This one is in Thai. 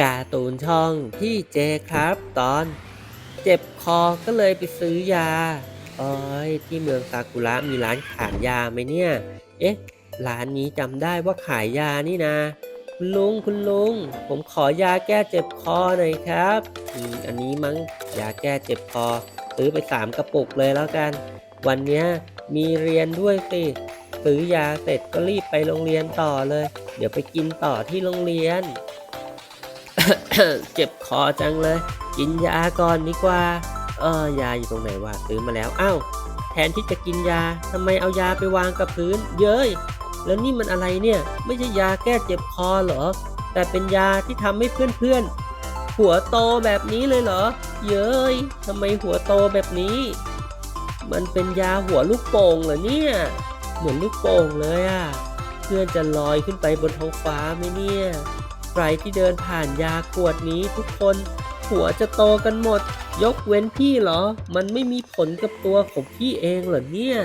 การ์ตูนช่องพี่เจครับตอน เจ็บคอก็เลยไปซื้อยาโอ้ยที่เมืองซากุระมีร้านขายยาไหมเนี่ย เอ๊ะ ร้านนี้จำได้ว่าขายยานี่นะ คุณลุงคุณลุง ผมขอยาแก้เจ็บคอหน่อยครับอืมอันนี้มั้งยาแก้เจ็บคอซื้อไปสามกระปุกเลยแล้วกัน วันเนี้ยมีเรียนด้วยสิซื้อยาเสร็จก็รีบไปโรงเรียนต่อเลย เดี๋ยวไปกินต่อที่โรงเรียน เจ็บคอจังเลย กินยาก่อนดีกว่า เออยาอยู่ตรงไหนวะซื้อมาแล้วอ้าวแทนที่จะกินยาทำไมเอายาไปวางกับพื้น เย้ยแล้วนี่มันอะไรเนี่ย ไม่ใช่ยาแก้เจ็บคอเหรอ แต่เป็นยาที่ทำให้เพื่อนๆ หัวโตแบบนี้เลยเหรอ เย้ยทำไมหัวโตแบบนี้ มันเป็นยาหัวลูกโป่งเหรอเนี่ย เหมือนลูกโป่งเลยอะเพื่อนจะลอยขึ้นไปบนท้องฟ้าไหมเนี่ย รที่เดินผ่านยาขวดนี้ทุกคน หัวจะโตกันหมด ยกเว้นพี่เหรอ มันไม่มีผลกับตัวของพี่เองเหรอเนี่ย